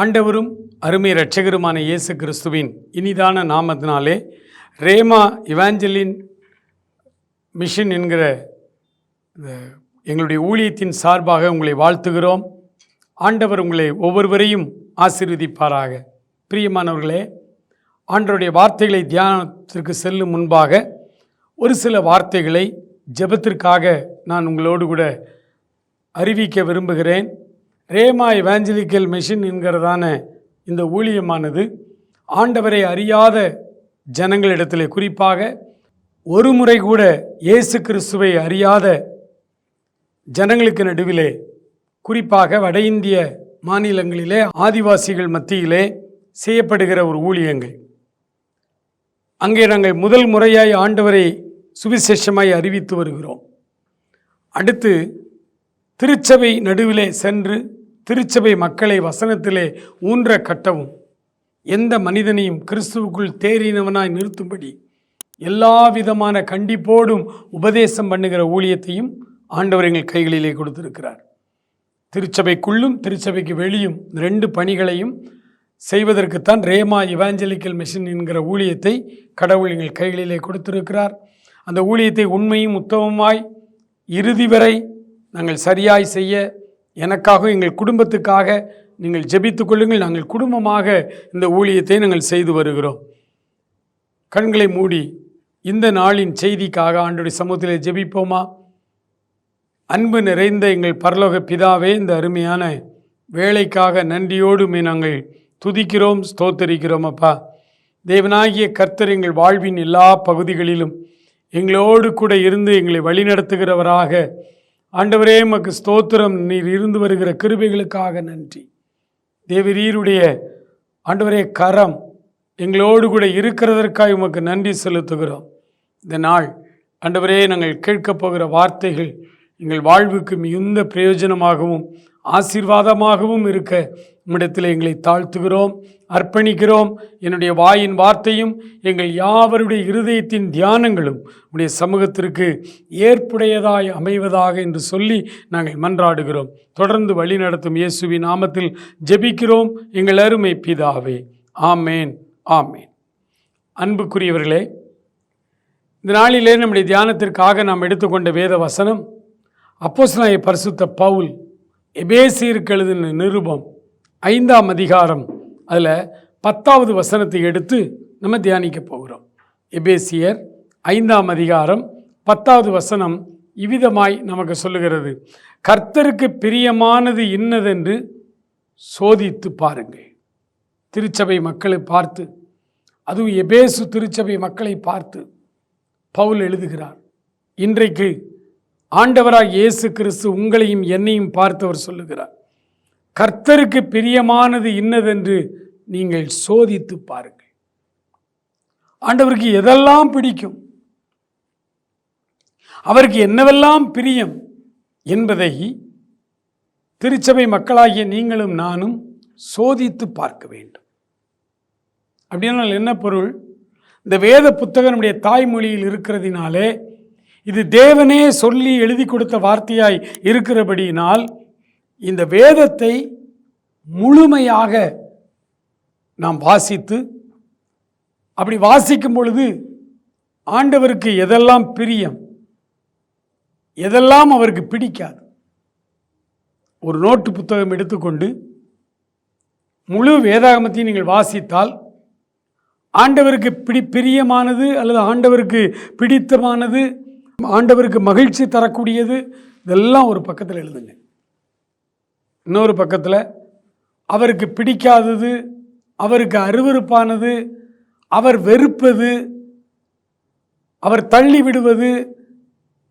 ஆண்டவரும் அருமை இரட்சகருமான இயேசு கிறிஸ்துவின் இனிதான நாமத்தினாலே ரேமா இவாஞ்சலின் மிஷன் என்கிற எங்களுடைய ஊழியத்தின் சார்பாக உங்களை வாழ்த்துகிறோம். ஆண்டவர் உங்களை ஒவ்வொருவரையும் ஆசீர்வதிப்பாராக. பிரியமானவர்களே ஆண்டவருடைய வார்த்தைகளை தியானத்திற்கு செல்லும் முன்பாக ஒரு சில வார்த்தைகளை ஜெபத்திற்காக நான் உங்களோடு கூட அறிவிக்க விரும்புகிறேன். ரேமா இவாஞ்சலிக்கல் மிஷன் என்கிறதான இந்த ஊழியமானது ஆண்டவரை அறியாத ஜனங்களிடத்தில் குறிப்பாக ஒரு முறை கூட இயேசு கிறிஸ்துவை அறியாத ஜனங்களுக்கு நடுவிலே குறிப்பாக வட இந்திய மாநிலங்களிலே ஆதிவாசிகள் மத்தியிலே செய்யப்படுகிற ஒரு ஊழியங்கள். அங்கே நாங்கள் முதல் முறையாய் ஆண்டவரை சுவிசேஷமாய் அறிவித்து வருகிறோம். அடுத்து திருச்சபை நடுவிலே சென்று திருச்சபை மக்களை வசனத்திலே ஊன்ற கட்டவும். எந்த மனிதனையும் கிறிஸ்துவுக்குள் தேறினவனாய் நிறுத்தும்படி எல்லா விதமான கண்டிப்போடும் உபதேசம் பண்ணுகிற ஊழியத்தையும் ஆண்டவர் எங்கள் கைகளிலே கொடுத்திருக்கிறார். திருச்சபைக்குள்ளும் திருச்சபைக்கு வெளியும் ரெண்டு பணிகளையும் செய்வதற்குத்தான் ரேமா இவாஞ்சலிக்கல் மிஷின் என்கிற ஊழியத்தை கடவுள் எங்கள் கைகளிலே கொடுத்திருக்கிறார். அந்த ஊழியத்தை உண்மையும் உத்தமமாய் இறுதி வரை நாங்கள் சரியாய் செய்ய எனக்காக எங்கள் குடும்பத்துக்காக நீங்கள் ஜெபித்துக் கொள்ளுங்கள். நாங்கள் குடும்பமாக இந்த ஊழியத்தை நாங்கள் செய்து வருகிறோம். கண்களை மூடி இந்த நாளின் செய்திக்காக ஆண்டுடைய சமூகத்தில் ஜெபிப்போமா? அன்பு நிறைந்த எங்கள் பரலோக பிதாவே இந்த அருமையான வேலைக்காக நன்றியோடுமே நாங்கள் துதிக்கிறோம் ஸ்தோத்தரிக்கிறோம் அப்பா. தேவனாகிய கர்த்தர் எங்கள் வாழ்வின் எல்லா பகுதிகளிலும் எங்களோடு கூட இருந்து எங்களை வழிநடத்துகிறவராக ஆண்டவரே மக்கு ஸ்தோத்திரம். நீர் இருந்து வருகிற கிருபைகளுக்காக நன்றி. தேவரீருடைய ஆண்டவரே கரம் எங்களோடு கூட இருக்கிறதற்காக உமக்கு நன்றி செலுத்துகிறோம். இந்த நாள் ஆண்டவரே நாங்கள் கேட்கப் போகிற வார்த்தைகள் எங்கள் வாழ்வுக்கு மிகுந்த பிரயோஜனமாகவும் ஆசீர்வாதமாகவும் இருக்க உம்மிடத்தில் எங்களை தாழ்த்துகிறோம் அர்ப்பணிக்கிறோம். என்னுடைய வாயின் வார்த்தையும் எங்கள் யாவருடைய இருதயத்தின் தியானங்களும் உடைய சமூகத்திற்கு ஏற்புடையதாய் அமைவதாக என்று சொல்லி நாங்கள் மன்றாடுகிறோம். தொடர்ந்து வழி நடத்தும் இயேசுவின் நாமத்தில் ஜெபிக்கிறோம். எங்கள் அருமை பிதாவே ஆமேன் ஆமேன். அன்புக்குரியவர்களே இந்த நாளிலே நம்முடைய தியானத்திற்காக நாம் எடுத்துக்கொண்ட வேத வசனம் அப்போஸ்தலனாகிய பரிசுத்த பவுல் எபேசியருக்கு எழுதின நிருபம் ஐந்தாம் அதிகாரம். அதில் பத்தாவது வசனத்தை எடுத்து நம்ம தியானிக்க போகிறோம். எபேசியர் ஐந்தாம் அதிகாரம் பத்தாவது வசனம் இவ்விதமாய் நமக்கு சொல்லுகிறது. கர்த்தருக்கு பிரியமானது இன்னதென்று சோதித்து பாருங்கள். திருச்சபை மக்களை பார்த்து அதுவும் எபேசு திருச்சபை மக்களை பார்த்து பவுல் எழுதுகிறார் இன்றைக்கு ஆண்டவராக இயேசு கிறிஸ்து உங்களையும் என்னையும் பார்த்தவர் சொல்லுகிறார். கர்த்தருக்கு பிரியமானது இன்னதென்று நீங்கள் சோதித்து பாருங்கள். ஆண்டவருக்கு எதெல்லாம் பிடிக்கும்? அவருக்கு என்னவெல்லாம் பிரியம் என்பதை திருச்சபை மக்களாகிய நீங்களும் நானும் சோதித்து பார்க்க வேண்டும். அப்படின்னால் என்ன பொருள்? இந்த வேத புத்தகனுடைய தாய்மொழியில் இருக்கிறதினாலே இது தேவனே சொல்லி எழுதி கொடுத்த வார்த்தையாய் இருக்கிறபடியினால் இந்த வேதத்தை முழுமையாக நாம் வாசித்து அப்படி வாசிக்கும் பொழுது ஆண்டவருக்கு எதெல்லாம் பிரியம் எதெல்லாம் அவருக்கு பிடிக்காது ஒரு நோட்டு புத்தகம் எடுத்துக்கொண்டு முழு வேதாகமத்தையும் நீங்கள் வாசித்தால் ஆண்டவருக்கு பிடி பிரியமானது அல்லது ஆண்டவருக்கு பிடித்தமானது ஆண்டவருக்கு மகிழ்ச்சி தரக்கூடியது இதெல்லாம் ஒரு பக்கத்தில் எழுதுங்க. இன்னொரு பக்கத்தில் அவருக்கு பிடிக்காதது அவருக்கு அருவருப்பானது அவர் வெறுப்பது அவர் தள்ளி விடுவது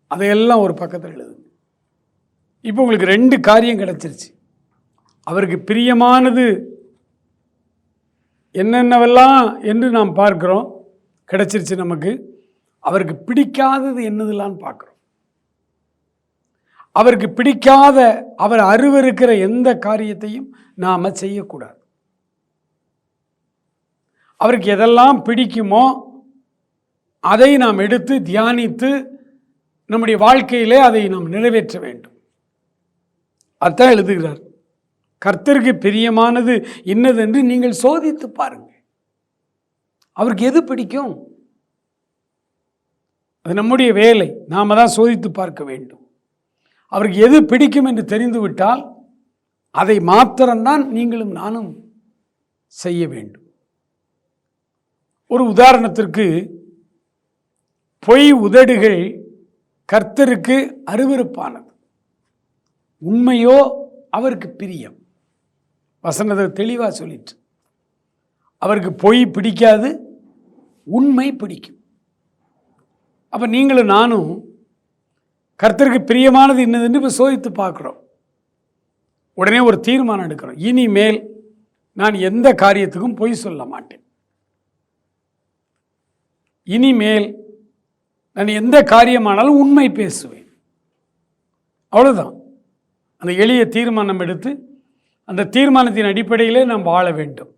அதையெல்லாம் ஒரு பக்கத்தில் எழுதுங்க. இப்போ உங்களுக்கு ரெண்டு காரியம் கிடச்சிருச்சு. அவருக்கு பிரியமானது என்னென்னவெல்லாம் என்று நாம் பார்க்குறோம். கிடச்சிருச்சு நமக்கு. அவருக்கு பிடிக்காதது என்னதெல்லாம் பார்க்குறோம். அவருக்கு பிடிக்காத அவர் அருவருக்கிற எந்த காரியத்தையும் நாம் செய்யக்கூடாது. அவருக்கு எதெல்லாம் பிடிக்குமோ அதை நாம் எடுத்து தியானித்து நம்முடைய வாழ்க்கையிலே அதை நாம் நிறைவேற்ற வேண்டும். அதான் எழுதுகிறார். கர்த்தருக்கு பிரியமானது இன்னதென்று நீங்கள் சோதித்து பாருங்கள். அவருக்கு எது பிடிக்கும்? அது நம்முடைய வேலை. நாம் தான் சோதித்து பார்க்க வேண்டும். அவருக்கு எது பிடிக்கும் என்று தெரிந்துவிட்டால் அதை மாத்திரம்தான் நீங்களும் நானும் செய்ய வேண்டும். ஒரு உதாரணத்திற்கு பொய் உதடுகள் கர்த்தருக்கு அருவருப்பானது. உண்மையோ அவருக்கு பிரியம். வசனத்தை தெளிவாக சொல்லிட்டு அவருக்கு பொய் பிடிக்காது உண்மை பிடிக்கும். அப்போ நீங்களும் நானும் கர்த்தருக்கு பிரியமானது என்னதுன்னு இப்போ சோதித்து பார்க்குறோம். உடனே ஒரு தீர்மானம் எடுக்கிறோம். இனிமேல் நான் எந்த காரியத்துக்கும் பொய் சொல்ல மாட்டேன். இனிமேல் நான் எந்த காரியமானாலும் உண்மை பேசுவேன். அவ்வளோதான் அந்த எளிய தீர்மானம் எடுத்து அந்த தீர்மானத்தின் அடிப்படையிலே நாம் வாழ வேண்டும்.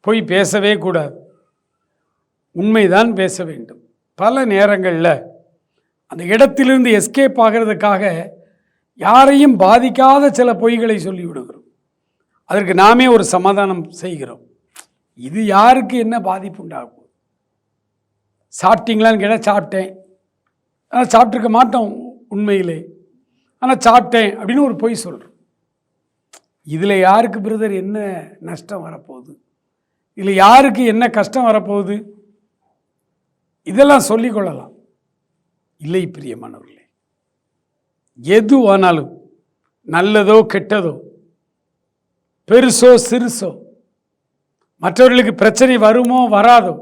பொய் பேசவே கூடாது. உண்மைதான் பேச வேண்டும். பல நேரங்களில் அந்த இடத்திலிருந்து எஸ்கேப் ஆகிறதுக்காக யாரையும் பாதிக்காத சில பொய்களை சொல்லிவிடுகிறோம். அதற்கு நாமே ஒரு சமாதானம் செய்கிறோம். இது யாருக்கு என்ன பாதிப்பு உண்டாகும்? சாப்பிட்டீங்களான்னு கேட்டால் சாப்பிட்டேன். ஆனால் சாப்பிட்ருக்க மாட்டோம் உண்மையிலே. ஆனால் சாப்பிட்டேன் அப்படின்னு ஒரு பொய் சொல்கிறோம் இதில் யாருக்கு பிரதர் என்ன நஷ்டம் வரப்போகுது? இதில் யாருக்கு என்ன கஷ்டம் வரப்போகுது? இதெல்லாம் சொல்லிக்கொள்ளலாம் இல்லை பிரியமானவர்களே. எது ஆனாலும் நல்லதோ கெட்டதோ பெருசோ சிறுசோ மற்றவர்களுக்கு பிரச்சனை வருமோ வராதோ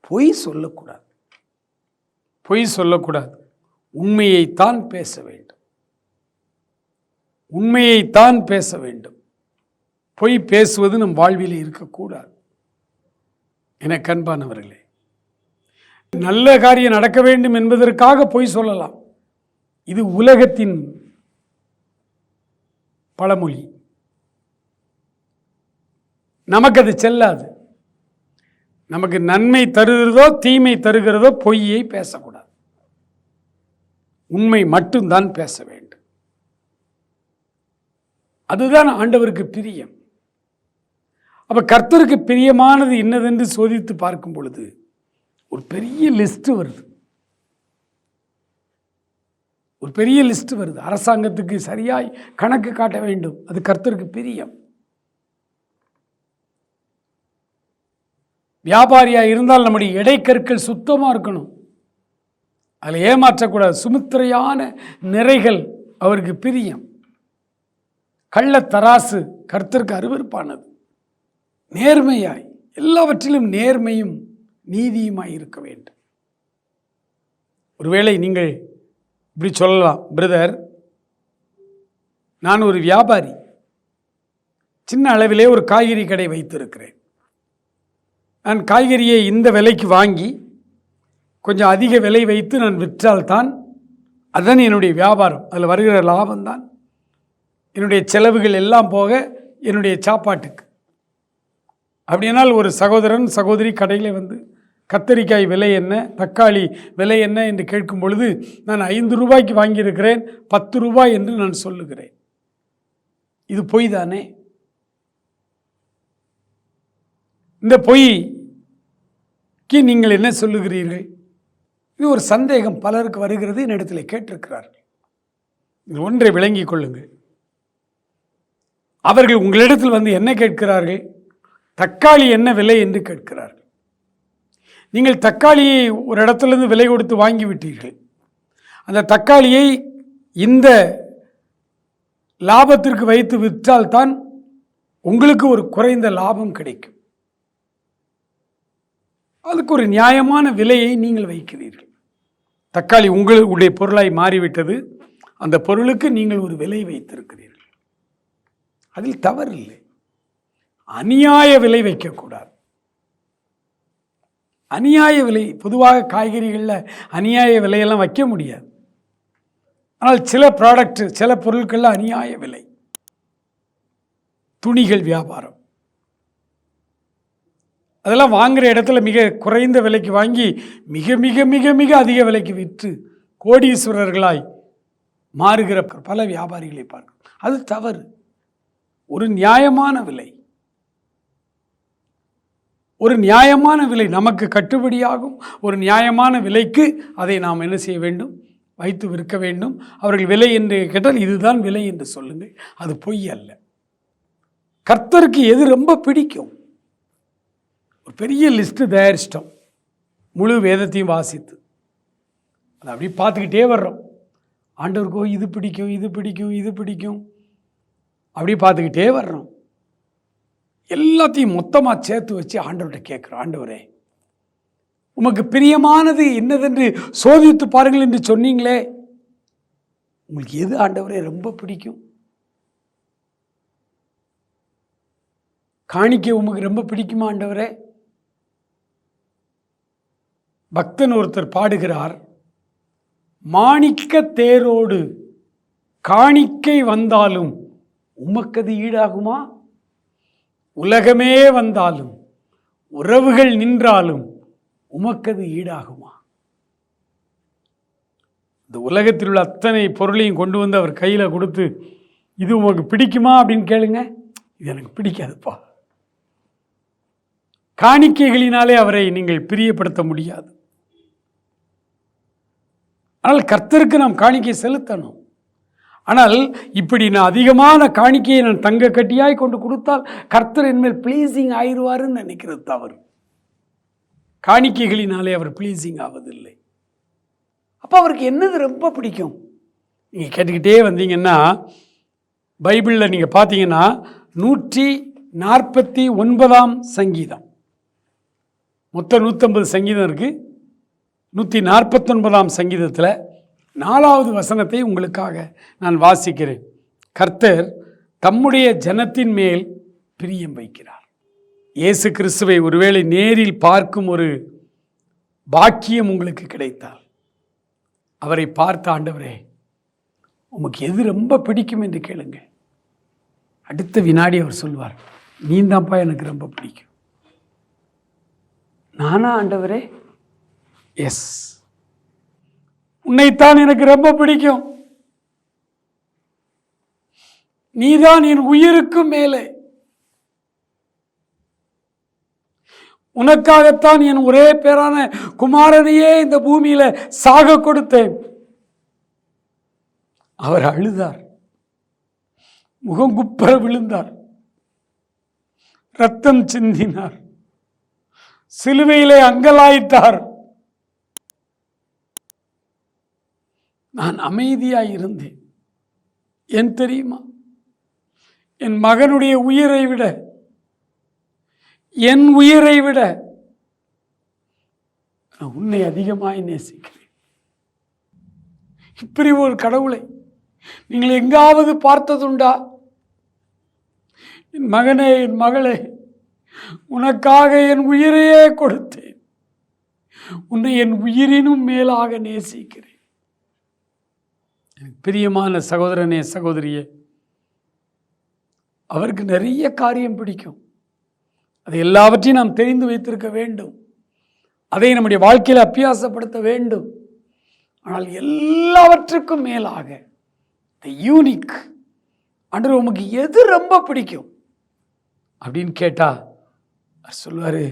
பொய் சொல்லக்கூடாது. பொய் சொல்லக்கூடாது. உண்மையைத்தான் பேச வேண்டும். உண்மையைத்தான் பேச வேண்டும். பொய் பேசுவது நம் வாழ்வில் இருக்கக்கூடாது. என கண்பானவர்களே நல்ல காரியம் நடக்க வேண்டும் என்பதற்காக பொய் சொல்லலாம். இது உலகத்தின் பழமொழி. நமக்கு அது செல்லாது. நமக்கு நன்மை தருகிறதோ தீமை தருகிறதோ பொய்யை பேசக்கூடாது. உண்மை மட்டும்தான் பேச வேண்டும். அதுதான் ஆண்டவருக்கு பிரியம். அப்ப கர்த்தருக்கு பிரியமானது என்னதென்று சோதித்து பார்க்கும் பொழுது ஒரு பெரிய லிஸ்ட்டு வருது. ஒரு பெரிய லிஸ்ட் வருது. அரசாங்கத்துக்கு சரியாய் கணக்கு காட்ட வேண்டும். அது கர்த்தருக்கு பிரியம். வியாபாரியாக இருந்தால் நம்முடைய இடைக்கற்கள் சுத்தமாக இருக்கணும். அதில் ஏமாற்றக்கூடாது. சுமித்திரையான நிறைகள் அவருக்கு பிரியம். கள்ளத்தராசு கர்த்தருக்கு அருவருப்பானது. நேர்மையாய் எல்லாவற்றிலும் நேர்மையும் நீதியுமாய் இருக்க வேண்டும். ஒருவேளை நீங்கள் இப்படி சொல்லலாம் பிரதர் நான் ஒரு வியாபாரி. சின்ன அளவிலே ஒரு காய்கறி கடை வைத்திருக்கிறேன். நான் காய்கறியை இந்த விலைக்கு வாங்கி கொஞ்சம் அதிக விலை வைத்து நான் விற்றால்தான் அதுதான் என்னுடைய வியாபாரம். அதில் வருகிற லாபம்தான். என்னுடைய செலவுகள் எல்லாம் போக என்னுடைய சாப்பாட்டுக்கு. அப்படின்னால் ஒரு சகோதரன் சகோதரி கடையில் வந்து கத்தரிக்காய் விலை என்ன தக்காளி விலை என்ன என்று கேட்கும் பொழுது நான் ஐந்து ரூபாய்க்கு வாங்கியிருக்கிறேன் பத்து ரூபாய் என்று நான் சொல்லுகிறேன். இது பொய் தானே? இந்த பொய்க்கு நீங்கள் என்ன சொல்லுகிறீர்கள்? இது ஒரு சந்தேகம். பலருக்கு வருகிறது என்னிடத்தில் கேட்டிருக்கிறார்கள். இது ஒன்றை விளங்கிக் கொள்ளுங்கள். அவர்கள் உங்களிடத்தில் வந்து என்ன கேட்கிறார்கள்? தக்காளி என்ன விலை என்று கேட்கிறார்கள். நீங்கள் தக்காளியை ஒரு இடத்துலேருந்து விலை கொடுத்து வாங்கிவிட்டீர்கள். அந்த தக்காளியை இந்த லாபத்திற்கு வைத்து விற்றால்தான் உங்களுக்கு ஒரு குறைந்த லாபம் கிடைக்கும். அதுக்கு ஒரு நியாயமான விலையை நீங்கள் வைக்கிறீர்கள். தக்காளி உங்களுடைய பொருளாய் மாறிவிட்டது. அந்த பொருளுக்கு நீங்கள் ஒரு விலை வைத்திருக்கிறீர்கள். அதில் தவறில்லை. அநியாய விலை வைக்கக்கூடாது. அநியாய விலை பொதுவாக காய்கறிகளில் அநியாய விலையெல்லாம் வைக்க முடியாது. ஆனால் சில ப்ராடக்ட் சில பொருட்களில் அநியாய விலை. துணிகள் வியாபாரம். அதெல்லாம் வாங்குகிற இடத்துல மிக குறைந்த விலைக்கு வாங்கி மிக மிக மிக மிக அதிக விலைக்கு விற்று கோடீஸ்வரர்களாய் மாறுகிற பல வியாபாரிகளை பார்க்கணும் அது தவறு. ஒரு நியாயமான விலை. ஒரு நியாயமான விலை நமக்கு கட்டுப்படியாகும். ஒரு நியாயமான விலைக்கு அதை நாம் என்ன செய்ய வேண்டும்? வைத்து விற்க வேண்டும். அவர்கள் விலை என்று கேட்டால் இதுதான் விலை என்று சொல்லுங்கள். அது பொய் அல்ல. கர்த்தருக்கு எது ரொம்ப பிடிக்கும்? ஒரு பெரிய லிஸ்ட்டு தயாரிச்சிட்டோம். முழு வேதத்தையும் வாசித்து. அதை அப்படியே பார்த்துக்கிட்டே வர்றோம். ஆண்டவருக்கோ இது பிடிக்கும் இது பிடிக்கும் இது பிடிக்கும். அப்படியே பார்த்துக்கிட்டே வர்றோம். எல்லாத்தையும் மொத்தமாக சேர்த்து வச்சு ஆண்டவர்கிட்ட கேட்குறோம். ஆண்டவரே உமக்கு பிரியமானது என்னதென்று சோதித்து பாருங்கள் என்று சொன்னீங்களே. உங்களுக்கு எது ஆண்டவரே ரொம்ப பிடிக்கும்? காணிக்கை உமக்கு ரொம்ப பிடிக்குமா ஆண்டவரே? பக்தன் ஒருத்தர் பாடுகிறார் மாணிக்க தேரோடு காணிக்கை வந்தாலும் உமக்கது ஈடாகுமா? உலகமே வந்தாலும் உறவுகள் நின்றாலும் உமக்கது ஈடாகுமா? இந்த உலகத்தில் உள்ள அத்தனை பொருளையும் கொண்டு வந்து அவர் கையில் கொடுத்து இது உமக்கு பிடிக்குமா அப்படின்னு கேளுங்க. இது எனக்கு பிடிக்காதுப்பா. காணிக்கைகளினாலே அவரை நீங்கள் பிரியப்படுத்த முடியாது. ஆனால் கர்த்தருக்கு நாம் காணிக்கை செலுத்தணும். ஆனால் இப்படி நான் அதிகமான காணிக்கையை நான் தங்க கட்டியாய் கொண்டு கொடுத்தால் கர்த்தர் என்மேல் ப்ளீஸிங் ஆயிடுவாருன்னு நினைக்கிறது தவறு. காணிக்கைகளினாலே அவர் ப்ளீஸிங் ஆவதில்லை. அப்போ அவருக்கு என்னது ரொம்ப பிடிக்கும்? நீங்கள் கேட்டுக்கிட்டே வந்தீங்கன்னா பைபிளில் நீங்கள் பார்த்தீங்கன்னா நூற்றி நாற்பத்தி ஒன்பதாம் சங்கீதம். மொத்தம் நூற்றம்பது சங்கீதம் இருக்குது நூற்றி நாற்பத்தொன்பதாம் சங்கீதத்தில் நாலாவது வசனத்தை உங்களுக்காக நான் வாசிக்கிறேன். கர்த்தர் தம்முடைய ஜனத்தின் மேல் பிரியம் வைக்கிறார். இயேசு கிறிஸ்துவை ஒருவேளை நேரில் பார்க்கும் ஒரு பாக்கியம் உங்களுக்கு கிடைத்தால் அவரை பார்த்த ஆண்டவரே உமக்கு எது ரொம்ப பிடிக்கும் என்று கேளுங்க அடுத்த வினாடி அவர் சொல்வார் நீந்தாப்பா எனக்கு ரொம்ப பிடிக்கும். நானா ஆண்டவரே? எஸ் உன்னைத்தான் எனக்கு ரொம்ப பிடிக்கும். நீதான் என் உயிருக்கு மேலே. உனக்காகத்தான் என் ஒரே பேரான குமாரனையே இந்த பூமியில சாக கொடுத்தேன். அவர் அழுதார். முகம் குப்பர விழுந்தார். ரத்தம் சிந்தினார். சிலுவையிலே அங்கலாயிட்டார் நான் அமைதியாக இருந்தேன். என் தெரியுமா? என் மகனுடைய உயிரை விட என் உயிரை விட நான் உன்னை அதிகமாய் நேசிக்கிறேன். இப்படி ஒரு கடவுளை நீங்கள் எங்காவது பார்த்ததுண்டா? என் மகனே என் மகளே உனக்காக என் உயிரையே கொடுத்தேன். உன்னை என் உயிரினும் மேலாக நேசிக்கிறேன். எனக்கு பிரியமான சகோதரனே சகோதரியே அவருக்கு நிறைய காரியம் பிடிக்கும். அது எல்லாவற்றையும் நாம் தெரிந்து வைத்திருக்க வேண்டும். அதை நம்முடைய வாழ்க்கையில் அபியாசப்படுத்த வேண்டும். ஆனால் எல்லாவற்றுக்கும் மேலாக த யூனிக் அன்று உமக்கு எது ரொம்ப பிடிக்கும்? அப்படின்னு கேட்டா அவர் சொல்லுவார்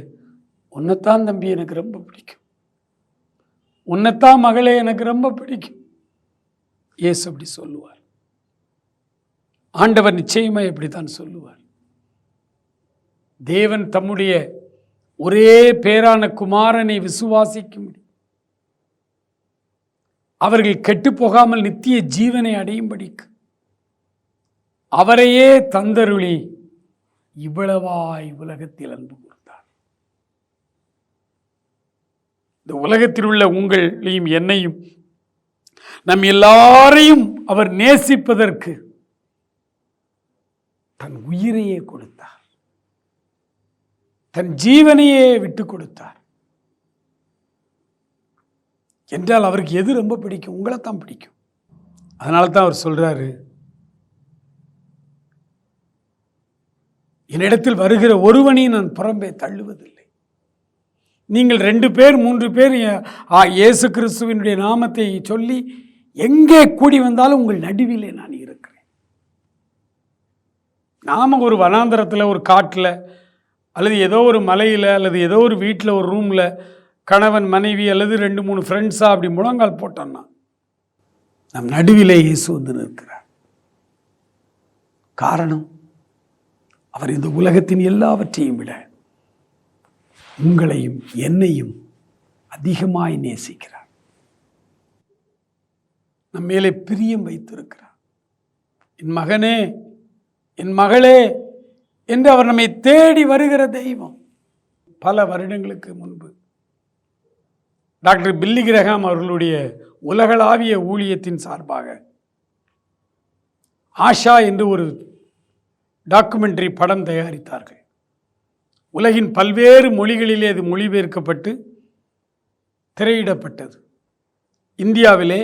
உன்னைத்தான் தம்பி எனக்கு ரொம்ப பிடிக்கும். உன்னைத்தான் மகளே எனக்கு ரொம்ப பிடிக்கும். இயேசு அப்படி சொல்லுவார். ஆண்டவர் நிச்சயமாக இப்படித்தான் சொல்லுவார். தேவன் தம்முடைய ஒரே பேரான குமாரனை விசுவாசிக்கும்படி அவர்கள் கெட்டுப் போகாமல் நித்திய ஜீவனை அடையும்படிக்கு. அவரையே தந்தருளி இவ்வளவாய் உலகத்தில் அன்பு கொடுத்தார். இந்த உலகத்தில் உள்ள உங்களையும் என்னையும் நம் எல்லாரையும் அவர் நேசிப்பதற்கு தன் உயிரையே கொடுத்தார். தன் ஜீவனையே விட்டு கொடுத்தார். என்றால் அவருக்கு எது ரொம்ப பிடிக்கும்? உங்களை தான் பிடிக்கும். அதனால தான் அவர் சொல்றாரு என்னிடத்தில் வருகிற ஒருவனையும் நான் புறம்பே தள்ளுவதில்லை. நீங்கள் ரெண்டு பேர் மூன்று பேர் ஆ, இயேசு கிறிஸ்துவினுடைய நாமத்தை சொல்லி எங்கே கூடி வந்தாலும் உங்கள் நடுவிலே நான் இருக்கிறேன். நாம் ஒரு வனாந்தரத்தில் ஒரு காட்டில் அல்லது ஏதோ ஒரு மலையில் அல்லது ஏதோ ஒரு வீட்டில் ஒரு ரூமில் கணவன் மனைவி அல்லது ரெண்டு மூணு ஃப்ரெண்ட்ஸாக அப்படி முழங்கால் போட்டோம்னா நம் நடுவிலே இயேசு வந்து நிற்கிறார். காரணம் அவர் இந்த உலகத்தின் எல்லாவற்றையும் விட உங்களையும் என்னையும் அதிகமாய் நேசிக்கிறார். நம் மேலே பிரியம் வைத்திருக்கிறார். என் மகனே என் மகளே என்று அவர் நம்மை தேடி வருகிற தெய்வம். பல வருடங்களுக்கு முன்பு டாக்டர் பில்லி கிரகாம் அவர்களுடைய உலகளாவிய ஊழியத்தின் சார்பாக ஆஷா என்று ஒரு டாக்குமெண்ட்ரி படம் தயாரித்தார்கள். உலகின் பல்வேறு மொழிகளிலே அது மொழிபெயர்க்கப்பட்டு திரையிடப்பட்டது. இந்தியாவிலே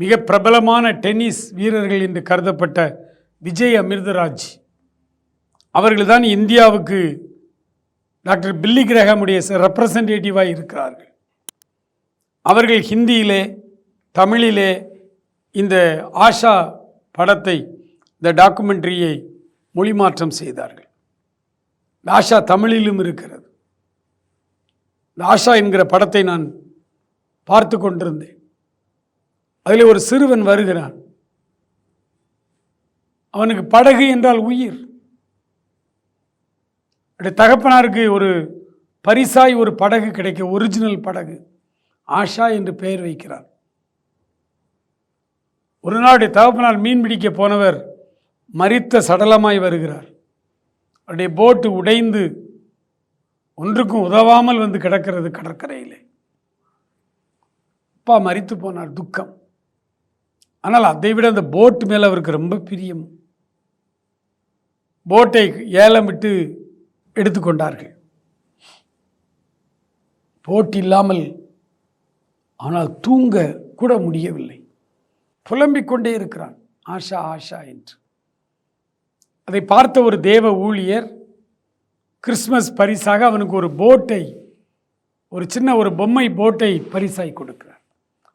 மிக பிரபலமான டென்னிஸ் வீரர்கள் என்று கருதப்பட்ட விஜய் அமிர்தராஜ். அவர்கள்தான் இந்தியாவுக்கு டாக்டர் பில்லி கிரகமுடைய ரெப்ரசன்டேட்டிவாக இருக்கிறார்கள். அவர்கள் ஹிந்தியிலே தமிழிலே இந்த ஆஷா படத்தை இந்த டாக்குமெண்ட்ரியை மொழிமாற்றம் செய்தார்கள். ஆஷா தமிழிலும் இருக்கிறது. ஆஷா என்கிற படத்தை நான் பார்த்து கொண்டிருந்தேன். அதில் ஒரு சிறுவன் வருகிறான். அவனுக்கு படகு என்றால் உயிர். தகப்பனாருக்கு ஒரு பரிசாய் ஒரு படகு கிடைக்க ஒரிஜினல் படகு. ஆஷா என்று பெயர் வைக்கிறார். ஒரு நாளுடைய தகப்பனார் மீன் பிடிக்க போனவர் மறித்த சடலமாய் வருகிறார். அவருடைய போட்டு உடைந்து ஒன்றுக்கும் உதவாமல் வந்து கிடக்கிறது கடற்கரையிலே. அப்பா மறித்து போனார் துக்கம். ஆனால் அதை விட அந்த போட்டு மேலே அவருக்கு ரொம்ப பிரியம். போட்டை ஏலம் விட்டு எடுத்துக்கொண்டார்கள் போட் இல்லாமல் ஆனால் தூங்க கூட முடியவில்லை. புலம்பிக் கொண்டே இருக்கிறான். ஆஷா ஆஷா என்று. அதை பார்த்த ஒரு தேவ ஊழியர் கிறிஸ்மஸ் பரிசாக அவனுக்கு ஒரு போட்டை ஒரு சின்ன ஒரு பொம்மை போட்டை பரிசாய் கொடுக்கிறார்.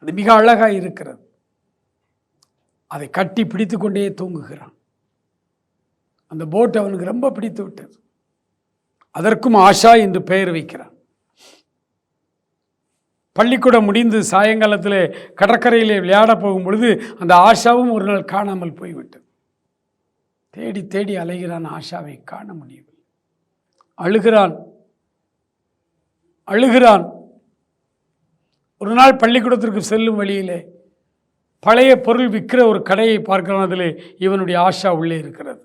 அது மிக அழகாக இருக்கிறது. அதை கட்டி பிடித்து கொண்டே தூங்குகிறான். அந்த போட் அவனுக்கு ரொம்ப பிடித்து விட்டது. அதற்கும் ஆஷா என்று பெயர் வைக்கிறான். பள்ளிக்கூடம் முடிந்து சாயங்காலத்தில் கடற்கரையிலே விளையாட போகும் பொழுது அந்த ஆஷாவும் ஒரு நாள் காணாமல் போய்விட்டது. தேடி தேடி அலைகிறான் ஆஷாவை காண முடியவில்லை. அழுகிறான் அழுகிறான். ஒரு நாள் பள்ளிக்கூடத்திற்கு செல்லும் வழியிலே பழைய பொருள் விற்கிற ஒரு கடையை பார்க்கிறான் அதில் இவனுடைய ஆஷா உள்ளே இருக்கிறது.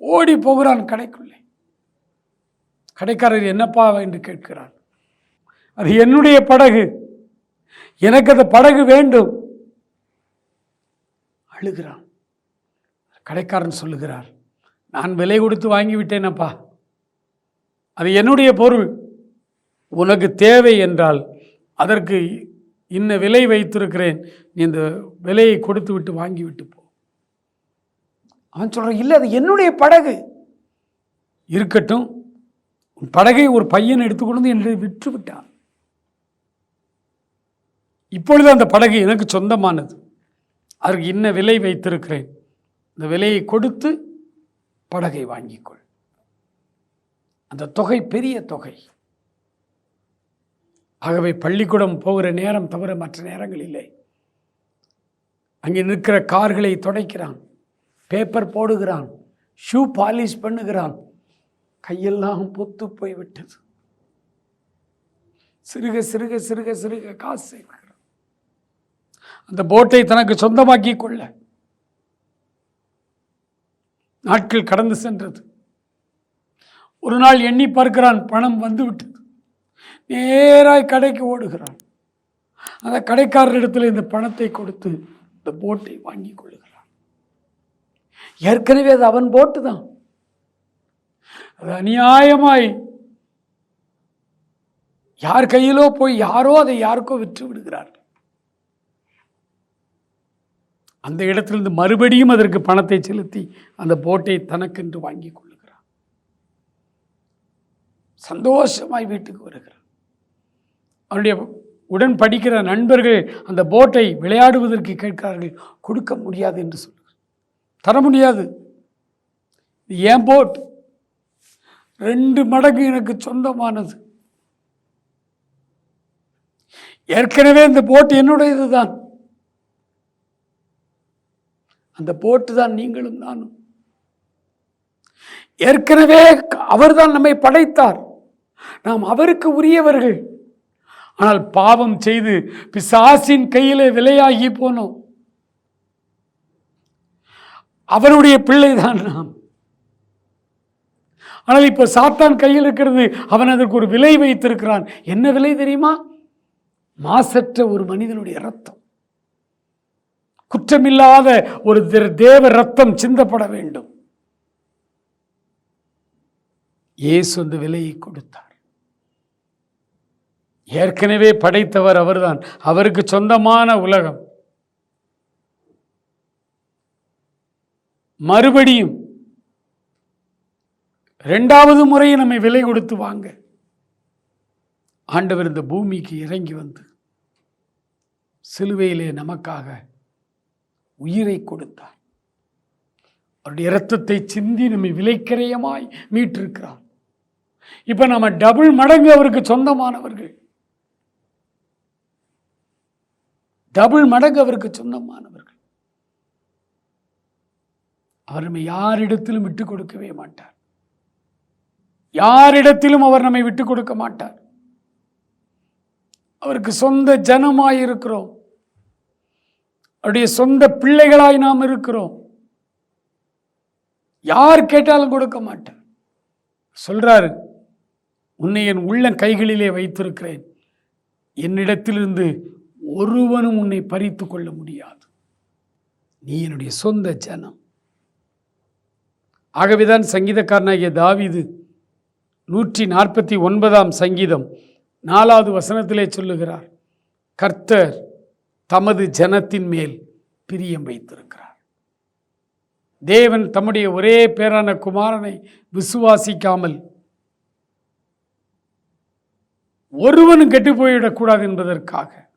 ஓடி போகிறான் கடைக்குள்ளே. கடைக்காரர் என்னப்பா என்று கேட்கிறான் அது என்னுடைய படகு. எனக்கு அந்த படகு வேண்டும். அழுகிறான். கடைக்காரன் சொல்லுகிறார் நான் விலை கொடுத்து வாங்கிவிட்டேனப்பா. அது என்னுடைய பொருள். உனக்கு தேவை என்றால் அதற்கு இன்ன விலை வைத்திருக்கிறேன். நீ இந்த விலையை கொடுத்து விட்டு வாங்கி விட்டு போ. அவன் சொல்கிறான் இல்லை அது என்னுடைய படகு. இருக்கட்டும். உன் படகை ஒரு பையன் எடுத்துக்கொண்டு வந்து என்னை விற்று விட்டான். இப்பொழுது அந்த படகு எனக்கு சொந்தமானது. அதற்கு இன்ன விலை வைத்திருக்கிறேன். இந்த விலையை கொடுத்து படகை வாங்கிக்கொள் அந்த தொகை பெரிய தொகை. ஆகவே பள்ளிக்கூடம் போகிற நேரம் தவிர மற்ற நேரங்கள் இல்லை. அங்கே நிற்கிற கார்களை துடைக்கிறான் பேப்பர் போடுகிறான் ஷூ பாலிஷ் பண்ணுகிறான். கையெல்லாம் பொத்து போய்விட்டது. சிறுக சிறுக சிறுக சிறுக காசு சேர்க்கிறான். அந்த போட்டை தனக்கு சொந்தமாக்கி கொள்ள நாட்கள் கடந்து சென்றது. ஒரு நாள் எண்ணி பார்க்கிறான் பணம் வந்துவிட்டது. நேராய் கடைக்கு ஓடுகிறான். அந்த கடைக்காரரிடத்தில் இந்த பணத்தை கொடுத்து இந்த போட்டை வாங்கி கொள்ளுகிறான். ஏற்கனவே அது அவன் போட்டு தான். அது அநியாயமாய். யார் கையிலோ போய் யாரோ அதை யாருக்கோ விற்று விடுகிறார். அந்த இடத்திலிருந்து மறுபடியும் அதற்கு பணத்தை செலுத்தி அந்த போட்டை தனக்கென்று வாங்கி கொள்ளுகிறான். சந்தோஷமாய் வீட்டுக்கு வருகிறான். அவனுடைய உடன் படிக்கிற நண்பர்கள் அந்த போட்டை விளையாடுவதற்கு கேட்கிறார்கள் கொடுக்க முடியாது என்று சொல்லுகிறார். தர முடியாது. ஏன் போட்? ரெண்டு மடங்கு எனக்கு சொந்தமானது. ஏற்கனவே இந்த போட் என்னுடையது தான் அந்த போட்டு தான் நீங்களும் நானும். ஏற்கனவே அவர்தான் நம்மை படைத்தார். நாம் அவருக்கு உரியவர்கள். ஆனால் பாவம் செய்து பிசாசின் கையிலே விலையாகி போனோம். அவருடைய பிள்ளைதான் நாம். ஆனால் இப்போ சாத்தான் கையில் இருக்கிறது அவன் அதற்கு ஒரு விலை வைத்திருக்கிறான். என்ன விலை தெரியுமா? மாசற்ற ஒரு மனிதனுடைய ரத்தம் குற்றமில்லாத ஒரு தேவ ரத்தம் சிந்தப்பட வேண்டும். இயேசு அந்த விலையை கொடுத்தார். ஏற்கனவே படைத்தவர் அவர்தான். அவருக்கு சொந்தமான உலகம். மறுபடியும் இரண்டாவது முறை நம்மை விலை கொடுத்து வாங்க. ஆண்டவர் இந்த பூமிக்கு இறங்கி வந்து சிலுவையிலே நமக்காக உயிரை கொடுத்தார். அவருடைய இரத்தத்தை சிந்தி நம்மை விலைக்கிரயமாய் மீட்டிருக்கிறார். இப்ப நம்ம டபுள் மடங்கு அவருக்கு சொந்தமானவர்கள். டபுள் மடங்கு அவருக்கு சொந்தமானவர்கள். அவர் நம்மை யாரிடத்திலும் விட்டு கொடுக்கவே மாட்டார். யாரிடத்திலும் அவர் நம்மை விட்டு கொடுக்க மாட்டார். அவருக்கு சொந்த ஜனமாய் இருக்கிறோம். அவருடைய சொந்த பிள்ளைகளாய் நாம் இருக்கிறோம். யார் கேட்டாலும் கொடுக்க மாட்டார். சொல்றாரு உன்னை என் உள்ள கைகளிலே வைத்திருக்கிறேன். என்னிடத்திலிருந்து ஒருவனும் உன்னை பறித்து கொள்ள முடியாது. நீ என்னுடைய சொந்த ஜனம். ஆகவேதான் சங்கீதக்காரனாகிய தாவீது நூற்றி நாற்பத்தி ஒன்பதாம் சங்கீதம் நாலாவது வசனத்திலே சொல்லுகிறார் கர்த்தர் தமது ஜனத்தின் மேல் பிரியம் வைத்திருக்கிறார். தேவன் தம்முடைய ஒரே பேரான குமாரனை விசுவாசிக்காமல் ஒருவனும் கெட்டு போய்விடக்கூடாது என்பதற்காக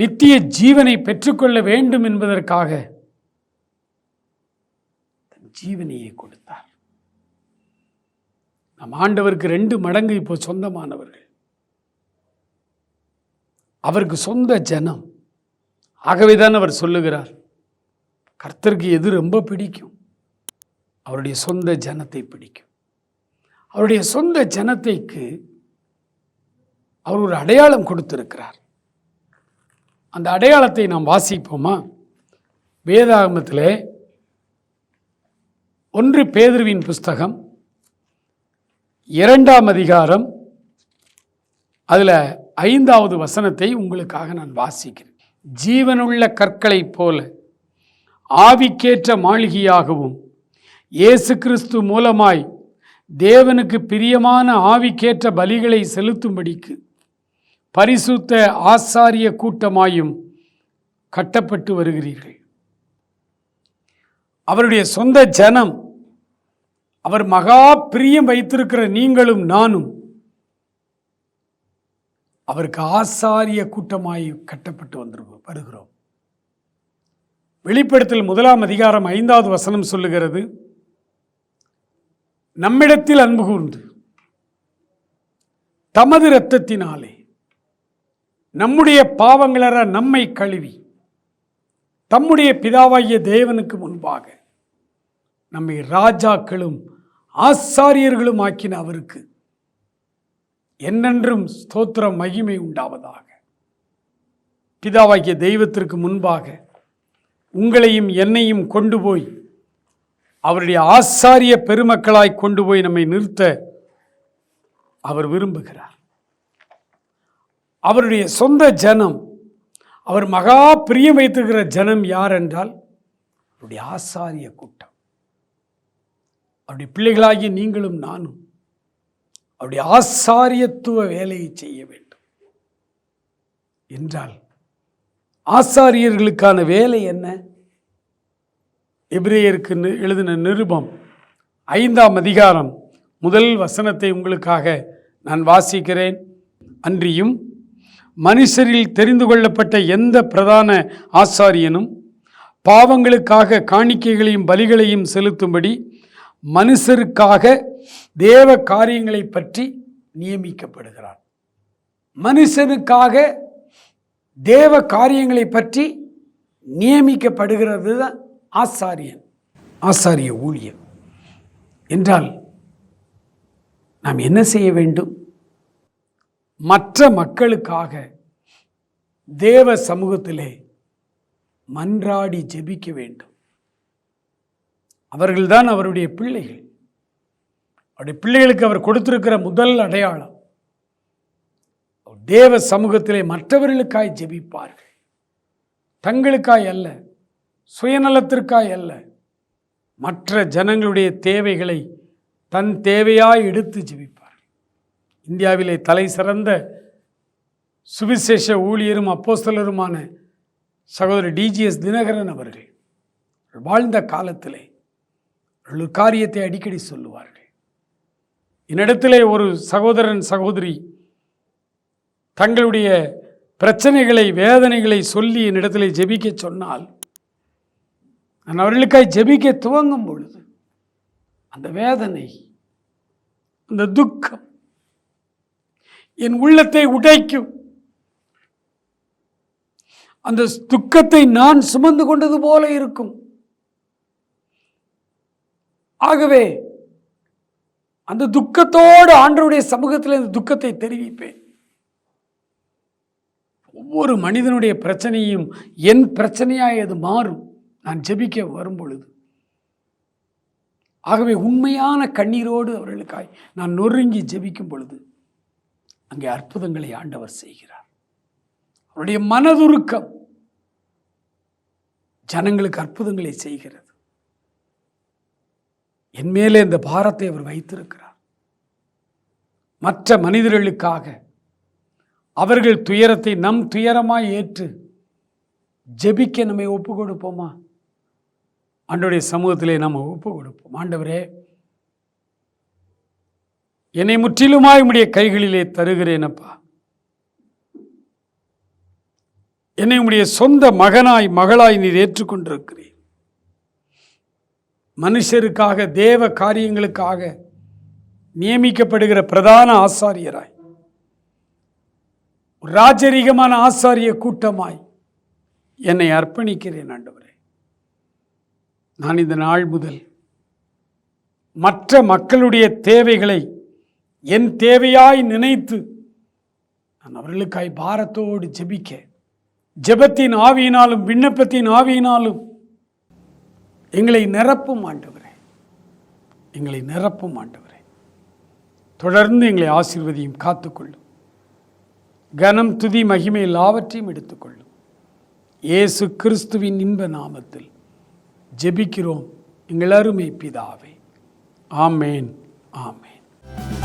நித்திய ஜீவனை பெற்றுக்கொள்ள வேண்டும் என்பதற்காக தன் ஜீவனையை கொடுத்தார். நம் ஆண்டவருக்கு ரெண்டு மடங்கு இப்போ சொந்தமானவர்கள். அவருக்கு சொந்த ஜனம். ஆகவேதான் அவர் சொல்லுகிறார் கர்த்தருக்கு எது ரொம்ப பிடிக்கும்? அவருடைய சொந்த ஜனத்தை பிடிக்கும். அவருடைய சொந்த ஜனத்தைக்கு அவர் ஒரு அடையாளம் கொடுத்திருக்கிறார். அந்த அடையாளத்தை நாம் வாசிப்போமா? வேதாகமத்திலே ஒன்று பேதுருவின் புஸ்தகம் இரண்டாம் அதிகாரம் அதில் ஐந்தாவது வசனத்தை உங்களுக்காக நான் வாசிக்கிறேன். ஜீவனுள்ள கற்களைப் போல ஆவிக்கேற்ற மாளிகையாகவும் இயேசு கிறிஸ்து மூலமாய் தேவனுக்கு பிரியமான ஆவிக்கேற்ற பலிகளை செலுத்தும்படிக்கு பரிசுத்த ஆசாரிய கூட்டமாயும் கட்டப்பட்டு வருகிறீர்கள். அவருடைய சொந்த ஜனம் அவர் மகா பிரியம் வைத்திருக்கிற நீங்களும் நானும் அவருக்கு ஆசாரிய கூட்டமாய் கட்டப்பட்டு வந்திருக்கோம் வருகிறோம். வெளிப்படுத்தல் முதலாம் அதிகாரம் ஐந்தாவது வசனம் சொல்லுகிறது நம்மிடத்தில் அன்பு கூர்ந்து தமது இரத்தத்தினாலே நம்முடைய பாவங்களற நம்மை கழுவி. தம்முடைய பிதாவாகிய தேவனுக்கு முன்பாக நம்மை ராஜாக்களும் ஆசாரியர்களும் ஆக்கின அவருக்கு என்னென்றும் ஸ்தோத்திரம் மகிமை உண்டாவதாக. பிதாவாகிய தெய்வத்திற்கு முன்பாக உங்களையும் என்னையும் கொண்டு போய் அவருடைய ஆசாரிய பெருமக்களாய் கொண்டு போய் நம்மை நிறுத்த அவர் விரும்புகிறார். அவருடைய சொந்த ஜனம் அவர் மகா பிரியம் வைத்திருக்கிற ஜனம் யார் என்றால் அவருடைய ஆசாரிய கூட்டம். அவருடைய பிள்ளைகளாகிய நீங்களும் நானும் அவருடைய ஆசாரியத்துவ வேலையை செய்ய வேண்டும். என்றால் ஆசாரியர்களுக்கான வேலை என்ன? எபிரேயருக்கு எழுதின நிருபம் ஐந்தாம் அதிகாரம் முதல் வசனத்தை உங்களுக்காக நான் வாசிக்கிறேன். அன்றியும் மனுஷரில் தெரிந்து கொள்ளப்பட்ட எந்த பிரதான ஆசாரியனும் பாவங்களுக்காக காணிக்கைகளையும் பலிகளையும் செலுத்தும்படி மனுஷருக்காக தேவ காரியங்களை பற்றி நியமிக்கப்படுகிறார். மனுஷனுக்காக தேவ காரியங்களை பற்றி நியமிக்கப்படுகிறது தான் ஆசாரியன் ஆசாரிய ஊழியர். என்றால் நாம் என்ன செய்ய வேண்டும்? மற்ற மக்களுக்காக தேவ சமூகத்திலே மன்றாடி ஜெபிக்க வேண்டும். அவர்கள்தான் அவருடைய பிள்ளைகள். அவருடைய பிள்ளைகளுக்கு அவர் கொடுத்திருக்கிற முதல் அடையாளம் தேவ சமூகத்திலே மற்றவர்களுக்காய் ஜெபிப்பார்கள். தங்களுக்காய் அல்ல சுயநலத்திற்காய் அல்ல மற்ற ஜனங்களுடைய தேவைகளை தன் தேவையாய் எடுத்து ஜெபிப்பார் இந்தியாவிலே தலை சிறந்த சுவிசேஷ ஊழியரும் அப்போஸ்தலருமான சகோதரர் டிஜிஎஸ் தினகரன் அவர்கள் வாழ்ந்த காலத்திலே ஒரு காரியத்தை அடிக்கடி சொல்லுவார்கள். என்னிடத்திலே ஒரு சகோதரன் சகோதரி தங்களுடைய பிரச்சனைகளை வேதனைகளை சொல்லி என்னிடத்திலே ஜெபிக்க சொன்னால் நான் அவர்களுக்காய் ஜெபிக்க துவங்கும் பொழுது அந்த வேதனை அந்த துக்கம் என் உள்ளத்தை உடைக்கும். அந்த துக்கத்தை நான் சுமந்து கொண்டது போல இருக்கும். ஆகவே அந்த துக்கத்தோடு ஆண்டவருடைய சமூகத்தில் இந்த துக்கத்தை தெரிவிப்பேன். ஒவ்வொரு மனிதனுடைய பிரச்சனையும் என் பிரச்சனையாய் அது மாறும். நான் ஜெபிக்க வரும் பொழுது ஆகவே உண்மையான கண்ணீரோடு அவர்களுக்காய் நான் நொறுங்கி ஜெபிக்கும் பொழுது அங்கே அற்புதங்களை ஆண்டவர் செய்கிறார். அவருடைய மனதுருக்கம் ஜனங்களுக்கு அற்புதங்களை செய்கிறது. என் மேலே இந்த பாரத்தை அவர் வைத்திருக்கிறார். மற்ற மனிதர்களுக்காக அவர்கள் துயரத்தை நம் துயரமாய் ஏற்று ஜெபிக்க நம்மை ஒப்பு கொடுப்போமா ஆண்டவருடைய சமூகத்திலே நம்ம ஒப்பு கொடுப்போம் ஆண்டவரே என்னை முற்றிலுமாய் உம்முடைய கைகளிலே தருகிறேனப்பா. என்னை உம்முடைய சொந்த மகனாய் மகளாய் நீர் ஏற்றுக்கொண்டிருக்கிறேன் மனுஷருக்காக தேவ காரியங்களுக்காக நியமிக்கப்படுகிற பிரதான ஆசாரியராய் ராஜரீகமான ஆசாரிய கூட்டமாய் என்னை அர்ப்பணிக்கிறேன் ஆண்டவரே. நான் இந்த நாள் முதல் மற்ற மக்களுடைய தேவைகளை என் தேவையாய் நினைத்து நான் அவர்களுக்காய் பாரத்தோடு ஜெபிக்க ஜெபத்தின் ஆவியினாலும் விண்ணப்பத்தின் ஆவியினாலும் எங்களை நிரப்பும் ஆண்டவரே. எங்களை நிரப்பும் ஆண்டவரே. தொடர்ந்து எங்களை ஆசீர்வதியும் காத்துக்கொள்ளும். கனம் துதி மகிமை எல்லாவற்றையும் எடுத்துக்கொள்ளும். இயேசு கிறிஸ்துவின் இன்ப நாமத்தில் ஜெபிக்கிறோம். எங்கள் அருமை பிதாவே. ஆமேன் ஆமேன்.